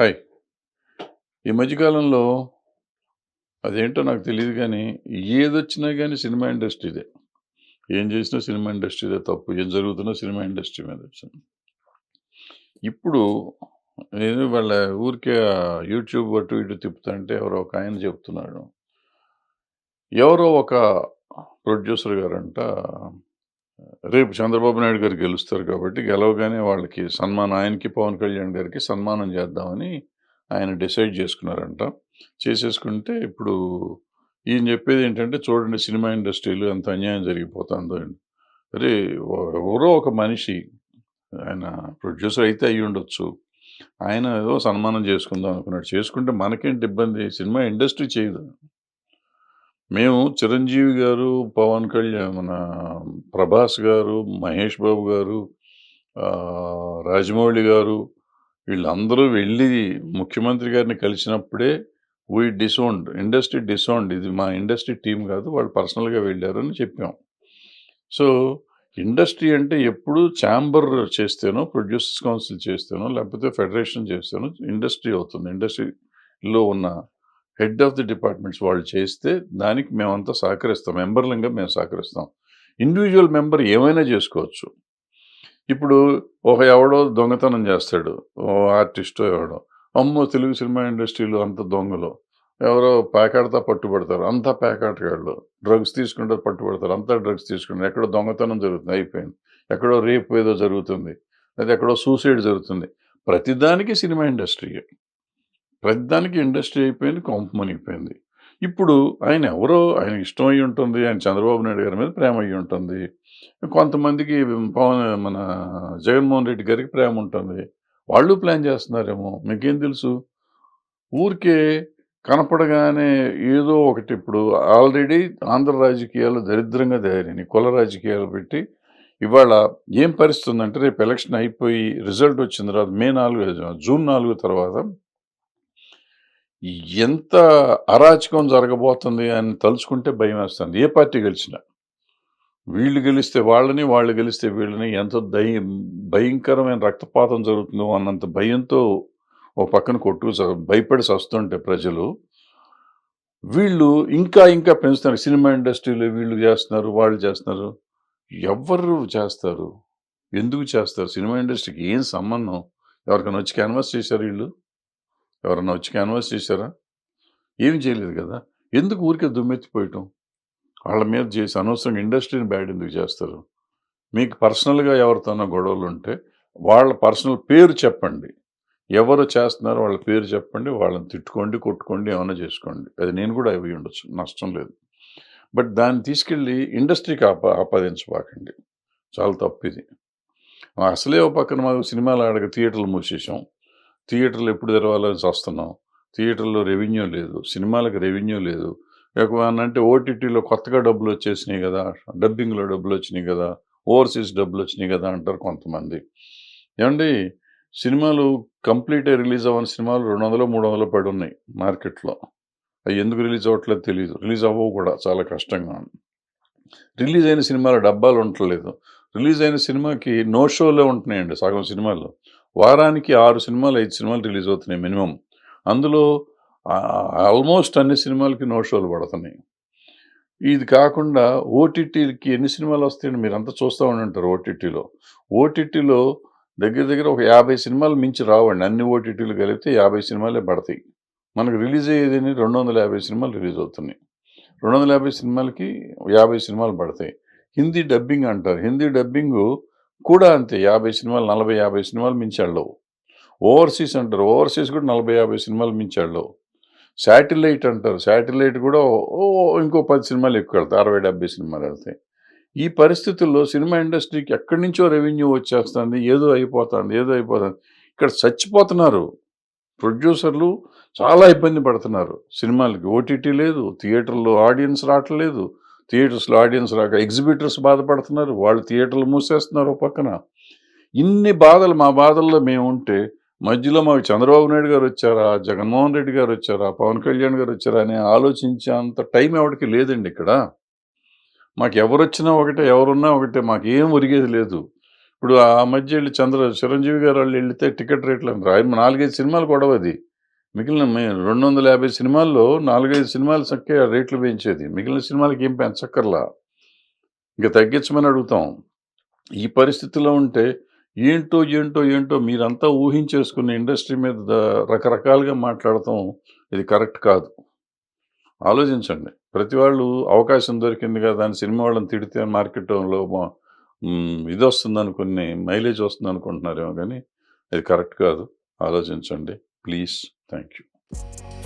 Hi. ఈ మధ్యకాలంలో అదేంటో నాకు తెలియదు కానీ ఏదొచ్చినా కానీ సినిమా ఇండస్ట్రీదే. ఏం చేసినా సినిమా ఇండస్ట్రీదే తప్పు. ఏం జరుగుతున్నా సినిమా ఇండస్ట్రీ మీద వచ్చింది. ఇప్పుడు నేను వాళ్ళ ఊరికే యూట్యూబ్ అటు ఇటు తిప్పుతుంటే ఎవరో ఒక ఆయన చెప్తున్నాడు. ఎవరో ఒక ప్రొడ్యూసర్ గారంట రేపు చంద్రబాబు నాయుడు గారు గెలుస్తారు కాబట్టి గెలవగానే వాళ్ళకి సన్మానం ఆయనకి, పవన్ కళ్యాణ్ గారికి సన్మానం చేద్దామని ఆయన డిసైడ్ చేసుకున్నారంట. చేసేసుకుంటే ఇప్పుడు ఈయన చెప్పేదేంటంటే చూడండి సినిమా ఇండస్ట్రీలో ఎంత అన్యాయం జరిగిపోతుందో అని. అరే! ఎవరో ఒక మనిషి ఆయన ప్రొడ్యూసర్ అయితే అయ్యి ఉండొచ్చు ఆయన ఏదో సన్మానం చేసుకుందాం అనుకున్నాడు. చేసుకుంటే మనకేంటి ఇబ్బంది? సినిమా ఇండస్ట్రీ చేయదు. మేము చిరంజీవి గారు, పవన్ కళ్యాణ్ మన ప్రభాస్ గారు, మహేష్ బాబు గారు, రాజమౌళి గారు వీళ్ళందరూ వెళ్ళి ముఖ్యమంత్రి గారిని కలిసినప్పుడే వీ డిసౌండ్ ఇండస్ట్రీ డిసోన్డ్. ఇది మా ఇండస్ట్రీ టీం కాదు. వాళ్ళు పర్సనల్‌గా వెళ్ళారు అని చెప్పాం. సో, ఇండస్ట్రీ అంటే ఎప్పుడు ఛాంబర్ చేస్తేనో, ప్రొడ్యూసర్స్ కౌన్సిల్ చేస్తేనో, లేకపోతే ఫెడరేషన్ చేస్తేనో ఇండస్ట్రీ అవుతుంది. ఇండస్ట్రీలో ఉన్న హెడ్ ఆఫ్ ది డిపార్ట్మెంట్స్ వాళ్ళు చేస్తే దానికి మేమంతా సహకరిస్తాం. మెంబర్‌లంగా మేము సహకరిస్తాం. ఇండివిజువల్ మెంబర్ ఏమైనా చేసుకోవచ్చు. ఇప్పుడు ఒక ఎవడో దొంగతనం చేస్తాడు. ఓ ఆర్టిస్టో ఎవడో. అమ్మో! తెలుగు సినిమా ఇండస్ట్రీలో అంత దొంగలు. ఎవరో ప్యాకాడతా పట్టుబడతారు. అంతా ప్యాకాటగాళ్ళు డ్రగ్స్ తీసుకుంటారు పట్టుబడతారు. అంతా డ్రగ్స్ తీసుకుంటారు. ఎక్కడో దొంగతనం జరుగుతుంది అయిపోయింది. ఎక్కడో రేపు ఏదో జరుగుతుంది. లేదా ఎక్కడో సూసైడ్ జరుగుతుంది. ప్రతిదానికి సినిమా ఇండస్ట్రీ ప్రతిదానికి ఇండస్ట్రీ అయిపోయింది. కొంప ఇప్పుడు ఆయన ఎవరో ఆయన ఇష్టం అయ్యి ఉంటుంది. ఆయన చంద్రబాబు నాయుడు గారి మీద ప్రేమ అయ్యి ఉంటుంది. కొంతమందికి పవన్ మన జగన్మోహన్ రెడ్డి గారికి ప్రేమ ఉంటుంది. వాళ్ళు ప్లాన్ చేస్తున్నారేమో మీకేం తెలుసు? ఊరికే కనపడగానే ఏదో ఒకటి ఇప్పుడు ఆల్రెడీ ఆంధ్ర రాజకీయాలు దరిద్రంగా తయారైనాయి. కుల రాజకీయాలు పెట్టి ఇవాళ ఏం పరిస్థితి ఉందంటే రేపు ఎలక్షన్ అయిపోయి రిజల్ట్ వచ్చిన తర్వాత మే నాలుగు జూన్ నాలుగు తర్వాత ఎంత అరాచకం జరగబోతుంది అని తలుచుకుంటే భయం వేస్తుంది ఏ పార్టీ గెలిచినా. వీళ్ళు గెలిస్తే వాళ్ళని, వాళ్ళు గెలిస్తే వీళ్ళని ఎంత దయ భయంకరమైన రక్తపాతం జరుగుతుందో అన్నంత భయంతో ఓ పక్కన కొట్టు భయపడి సస్తుంటే ప్రజలు వీళ్ళు ఇంకా ఇంకా పెంచుతున్నారు. సినిమా ఇండస్ట్రీలో వీళ్ళు చేస్తున్నారు, వాళ్ళు చేస్తున్నారు. ఎవరు చేస్తారు? ఎందుకు చేస్తారు? సినిమా ఇండస్ట్రీకి ఏం సంబంధం? ఎవరికైనా వచ్చి క్యాన్వాస్ చేశారు వీళ్ళు ఎవరన్నా వచ్చి క్యాన్వాస్ చేశారా? ఏమి చేయలేదు కదా! ఎందుకు ఊరికే దుమ్మెత్తిపోయటం? వాళ్ళ మీద చేసి అనవసరంగా ఇండస్ట్రీని బ్యాడ్ ఎందుకు చేస్తారు? మీకు పర్సనల్‌గా ఎవరితోనో గొడవలు ఉంటే వాళ్ళ పర్సనల్ పేరు చెప్పండి. ఎవరు చేస్తున్నారో వాళ్ళ పేరు చెప్పండి. వాళ్ళని తిట్టుకోండి, కొట్టుకోండి ఏమైనా చేసుకోండి. అది నేను కూడా అవి ఉండొచ్చు. నష్టం లేదు. బట్ దాన్ని తీసుకెళ్ళి ఇండస్ట్రీకి ఆప ఆపాదించబాకండి. చాలా తప్పు ఇది అసలే ఓ పక్కన మాకు సినిమాలు ఆడక థియేటర్లు మూసేసాం. థియేటర్లు ఎప్పుడు తెరవాలని వస్తున్నాం థియేటర్‌లో రెవెన్యూ లేదు. సినిమాలకు రెవెన్యూ లేదు. అంటే ఓటీటీలో కొత్తగా డబ్బులు వచ్చేసినాయి కదా డబ్బింగ్‌లో డబ్బులొచ్చినాయి కదా ఓవర్‌సీస్ డబ్బులు వచ్చినాయి కదా అంటారు కొంతమంది. ఏమండి సినిమాలు కంప్లీట్ రిలీజ్ అవ్వని సినిమాలు రెండు వందలు మూడు వందలు పడి ఉన్నాయి మార్కెట్‌లో. అవి ఎందుకు రిలీజ్ అవ్వట్లేదు తెలియదు రిలీజ్ అవ్వవు కూడా చాలా కష్టంగా. రిలీజ్ అయిన సినిమాల డబ్బాలు ఉండట్లేదు. రిలీజ్ అయిన సినిమాకి నో షోలే ఉంటున్నాయండి సగం సినిమాలు. వారానికి ఆరు సినిమాలు, ఐదు సినిమాలు రిలీజ్ అవుతున్నాయి మినిమమ్. అందులో ఆల్మోస్ట్ అన్ని సినిమాలకి నో షోలు పడుతున్నాయి. ఇది కాకుండా ఓటీటీకి ఎన్ని సినిమాలు వస్తాయండి మీరంతా ఉండి ఉంటారు ఓటీటీలో. ఓటీటీలో దగ్గర దగ్గర ఒక 50 సినిమాలు మించి రావండి. అన్ని ఓటీటీలు కలిపితే 50 సినిమాలే పడతాయి. మనకు రిలీజ్ అయ్యేది రెండు వందల యాభై సినిమాలు రిలీజ్ అవుతున్నాయి. 250 సినిమాలకి 50 సినిమాలు పడతాయి. హిందీ డబ్బింగ్ అంటారు. హిందీ డబ్బింగు కూడా అంతే 50 సినిమాలు, 40, 50 సినిమాలు మించాడు ఓవర్‌సీస్ అంటారు. ఓవర్‌సీస్ కూడా 40, 50 సినిమాలు మించాడు శాటిలైట్ అంటారు. శాటిలైట్ కూడా ఓ ఇంకో పది సినిమాలు ఎక్కువెళ్తాయి. 60, 70 సినిమాలు వెళ్తాయి ఈ పరిస్థితుల్లో సినిమా ఇండస్ట్రీకి ఎక్కడి నుంచో రెవెన్యూ వచ్చేస్తుంది. ఏదో అయిపోతుంది. ఏదో అయిపోతుంది. ఇక్కడ చచ్చిపోతున్నారు. ప్రొడ్యూసర్లు చాలా ఇబ్బంది పడుతున్నారు. సినిమాలకి ఓటీటీ లేదు. థియేటర్‌లో ఆడియన్స్ రావట్లేదు. థియేటర్స్‌లో ఆడియన్స్ రాక ఎగ్జిబిటర్స్ బాధపడుతున్నారు. వాళ్ళు థియేటర్లు మూసేస్తున్నారు పక్కన. ఇన్ని బాధలు మా బాధల్లో మేము ఉంటే మధ్యలో మాకు చంద్రబాబు నాయుడు గారు వచ్చారా? జగన్మోహన్ రెడ్డి గారు వచ్చారా? పవన్ కళ్యాణ్ గారు వచ్చారా? అని ఆలోచించే అంత టైం ఎవరికి లేదండి ఇక్కడ. మాకు ఎవరు వచ్చినా ఒకటే, ఎవరున్నా ఒకటే. మాకు ఏం ఒరిగేది లేదు. ఇప్పుడు ఆ మధ్య వెళ్ళి చంద్ర చిరంజీవి గారు వాళ్ళు వెళితే టికెట్ రేట్లు అని రాయి నాలుగైదు సినిమాలు గొడవ అది మిగిలిన రెండు వందల యాభై సినిమాల్లో నాలుగైదు సినిమాలు సంఖ్య రేట్లు పెంచేది మిగిలిన సినిమాలకి ఏం పెంచక్కర్లా? ఇంకా తగ్గించమని అడుగుతాం. ఈ పరిస్థితిలో ఉంటే ఏంటో ఏంటో ఏంటో మీరంతా ఊహించేసుకున్న ఇండస్ట్రీ మీద రకరకాలుగా మాట్లాడటం ఇది కరెక్ట్ కాదు. ఆలోచించండి. ప్రతి వాళ్ళు అవకాశం దొరికింది కదా అని సినిమా వాళ్ళని తిడితే మార్కెట్లో ఇది వస్తుంది అనుకుని మైలేజ్ వస్తుంది అనుకుంటున్నారేమో కానీ ఇది కరెక్ట్ కాదు. ఆలోచించండి. Please, thank you.